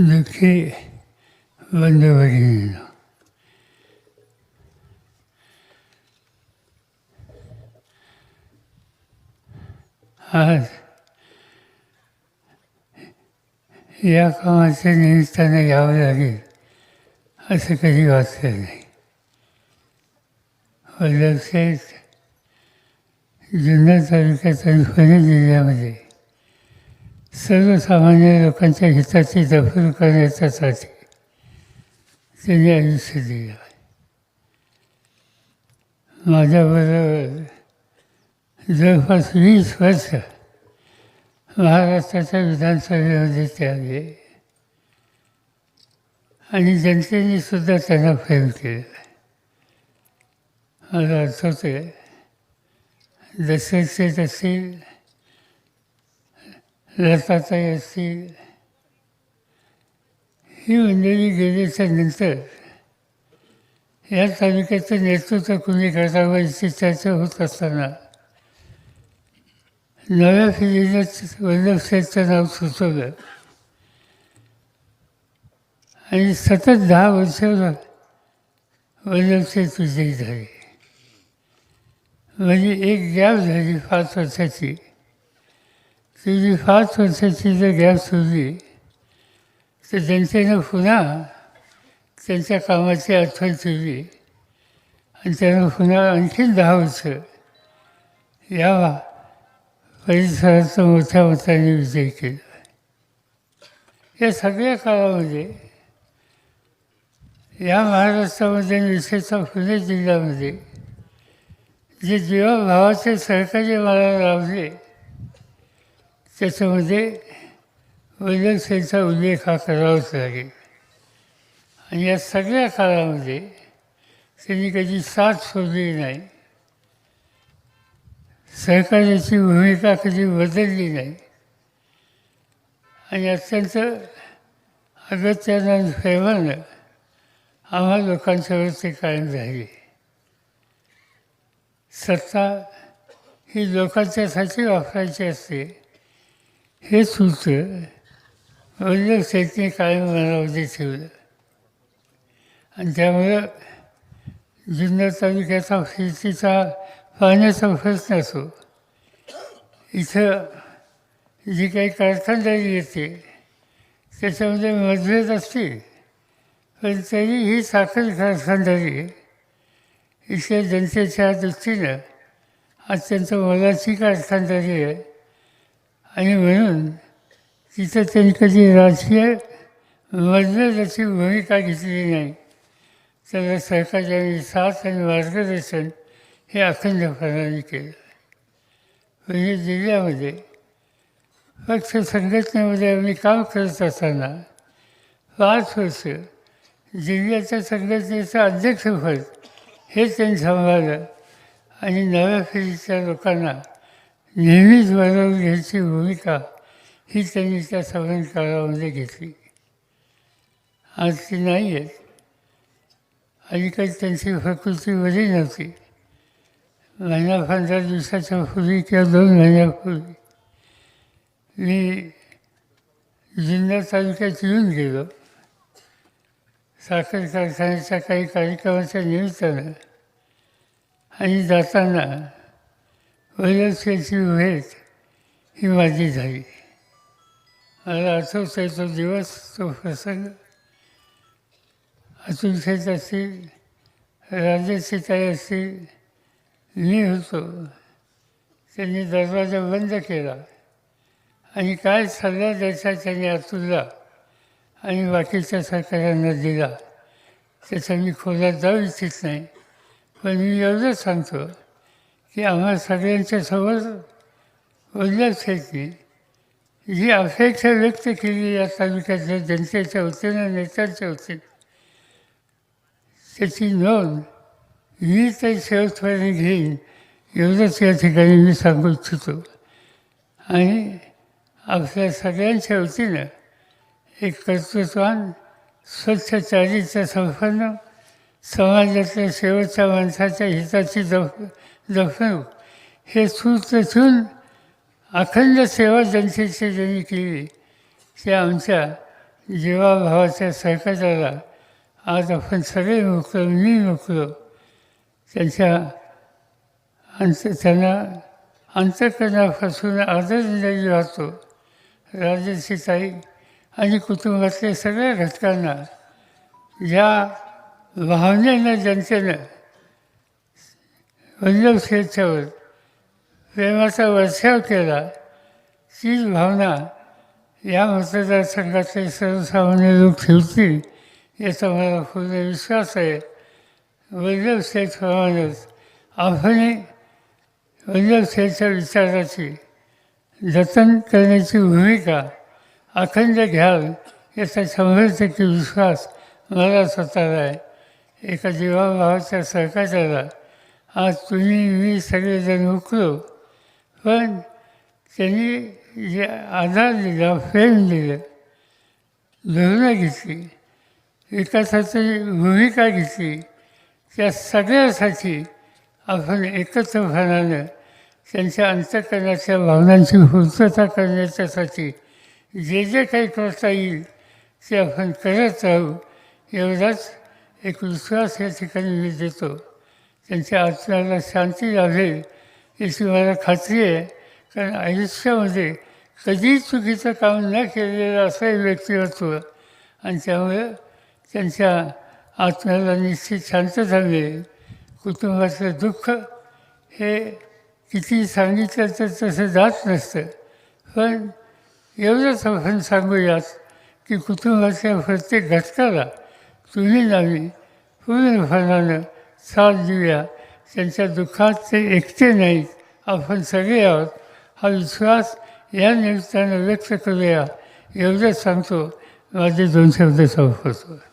दुःखी बंधू भगिनींनो आज या कामाच्या निमित्तानं घ्यावं लागेल असं कधी वाचलं नाही। वल्लभशेठ जुन्नर तालुक्यात आणि पुणे जिल्ह्यामध्ये सर्वसामान्य लोकांच्या हिताची दखल करण्याच्यासाठी त्यांनी आयुष्य दिलं माझ्याबरोबर जवळपास वीस वर्ष महाराष्ट्राच्या विधानसभेमध्ये ते आले आणि जनतेने सुद्धा त्यांना प्रेम आहे. मला आठवतं आहे दशरथेत असतील लताताई असतील ही मंडळी गेल्याच्यानंतर या तालुक्याचं नेतृत्व कुणी करावं याची चर्चा होत असताना नव्या पिढीनं वल्लभशेठचं नाव सुचवलं. आणि सतत दहा वर्ष वल्लभशेठ विजयी झाले. म्हणजे एक गॅप झाली पाच वर्षाची. ती जी पाच वर्षाची जर गॅप सोडली तर जनतेनं पुन्हा त्यांच्या कामाची आठवण ठेवली आणि त्यानं पुन्हा आणखी दहा वर्ष या परिसराचा मोठ्या मताने विजय केला या सगळ्या काळामध्ये या महाराष्ट्रामध्ये विशेषतः पुणे जिल्ह्यामध्ये जे जीवाभावाचे सहकार्य मला लाभले त्याच्यामध्ये वैद्यसेचा उल्लेख हा करावाच लागेल. आणि या सगळ्या काळामध्ये त्यांनी कधी साथ सोडली नाही सहकार्याची भूमिका कधी बदलली नाही आणि अत्यंत अगत्यानं प्रेमानं आम्हा लोकांच्यावरती कायम राहिले. सत्ता ही लोकांच्यासाठी वापरायची असते हे सूत्र वडील शेतने कायम मनामध्ये ठेवलं. आणि त्यामुळं जुन्नर तालुक्याचा शेतीचा पाण्याचा प्रश्न असो इथं जी काही कारखानदारी येते त्याच्यामध्ये मतभेद असतील पण तरी ही साखर कारखानदारी इथल्या जनतेच्या दृष्टीनं अत्यंत मोलाची कारखानदारी आहे. आणि म्हणून तिथं त्यांनी कधी राजकीय मतभेदाची भूमिका घेतली नाही. तर सरकारच्या साथ आणि मार्गदर्शन हे अखंडपणाने केलं. म्हणजे जिल्ह्यामध्ये पक्ष संघटनेमध्ये आम्ही काम करत असताना पाच वर्ष जिल्ह्याच्या संघटनेचं अध्यक्षपद हे त्यांनी सांभाळलं आणि नव्या पिढीच्या लोकांना नेहमीच बरोबर घ्यायची भूमिका ही त्यांनी त्या सगळ्या काळामध्ये घेतली. आज ती नाही आहेत. अलीकडे त्यांची प्रकृती बरी नव्हती. महिना पंधरा दिवसाच्या पूर्वी किंवा दोन महिन्यापूर्वी मी जुन्नर तालुक्यात येऊन गेलो. साखर कारखान्याच्या काही कार्यक्रमाच्या निमित्तानं आणि जाताना वैलक्षाची भेट ही माझी झाली. मला आठवत तो दिवस तो प्रसंग. अतुल शेत असतील राजेसीताई असतील मी होतो. त्यांनी दरवाजा बंद केला आणि काय सल्ला द्यायचा त्यांनी अतुलला आणि बाकीच्या सरकारांना दिला त्याचा मी खोलात जाऊ इच्छित नाही. पण मी एवढंच सांगतो की आम्हा सगळ्यांच्या समोर उल्लेखनी जी अपेक्षा व्यक्त केली या तालुक्यातल्या जनतेच्या वतीनं नेत्यांच्या वतीनं. त्याची नोंद मी ते शेवटपर्यंत घेईन एवढंच या ठिकाणी मी सांगू इच्छितो. आणि आपल्या सगळ्यांच्या वतीनं एक कर्तृत्वान स्वच्छ चारित्र्य संपन्न समाजातल्या शेवटच्या माणसाच्या हिताची जप जपणूक हे सूत्र अखंड सेवा जनतेची ज्यांनी केली ते आमच्या जीवाभावाच्या सहकार्याला आज आपण सगळे मुकलो मी मुकलो त्यांच्या अंत त्यांना अंतकरणापासून आदरांजली वाहतो. राजाची ताई आणि कुटुंबातल्या सगळ्या घटकांना या भावनेनं जनतेनं वल्लभ प्रेमाचा वर्षाव केला. तीच भावना या मतदारसंघातले सर्वसामान्य लोक ठेवतील याचा मला पूर्ण विश्वास आहे. वल्लभ शेठप्रमाणेच आपणही वल्लभ विचाराची जतन करण्याची भूमिका अखंड घ्याल याचा शंभर टक्के विश्वास मला स्वतःला आहे. एका जीवाभावाच्या सहकार्याला आज तुम्ही मी सगळेजण उकलो पण त्यांनी जे आधार दिला प्रेम दिलं धोरणं घेतली. विकासाची भूमिका घेतली. त्या सगळ्यासाठी आपण एकत्रपणानं त्यांच्या अंतकरणाच्या भावनांची पूर्तता करण्याच्यासाठी जे जे काही करता येईल ते आपण करत राहू एवढाच एक विश्वास या ठिकाणी मी देतो. त्यांच्या आत्म्याला शांती लाभेल याची मला खात्री आहे. कारण आयुष्यामध्ये कधीही चुकीचं काम न केलेलं असं व्यक्तिमत्व आणि त्यामुळे त्यांच्या आत्म्याला निश्चित शांतता मिळेल कुटुंबाचं दुःख हे किती सांगितलं तर तसं जात नसतं. पण एवढंच आपण सांगूयात की कुटुंबाच्या प्रत्येक घटकाला तुम्ही नामी पूर्णपणानं साथ देऊया त्यांच्या दुःखात ते एकटे नाहीत आपण सगळे आहोत. हा विश्वास या निमित्तानं व्यक्त करूया. एवढंच सांगतो. माझे दोन शब्द संपवतो.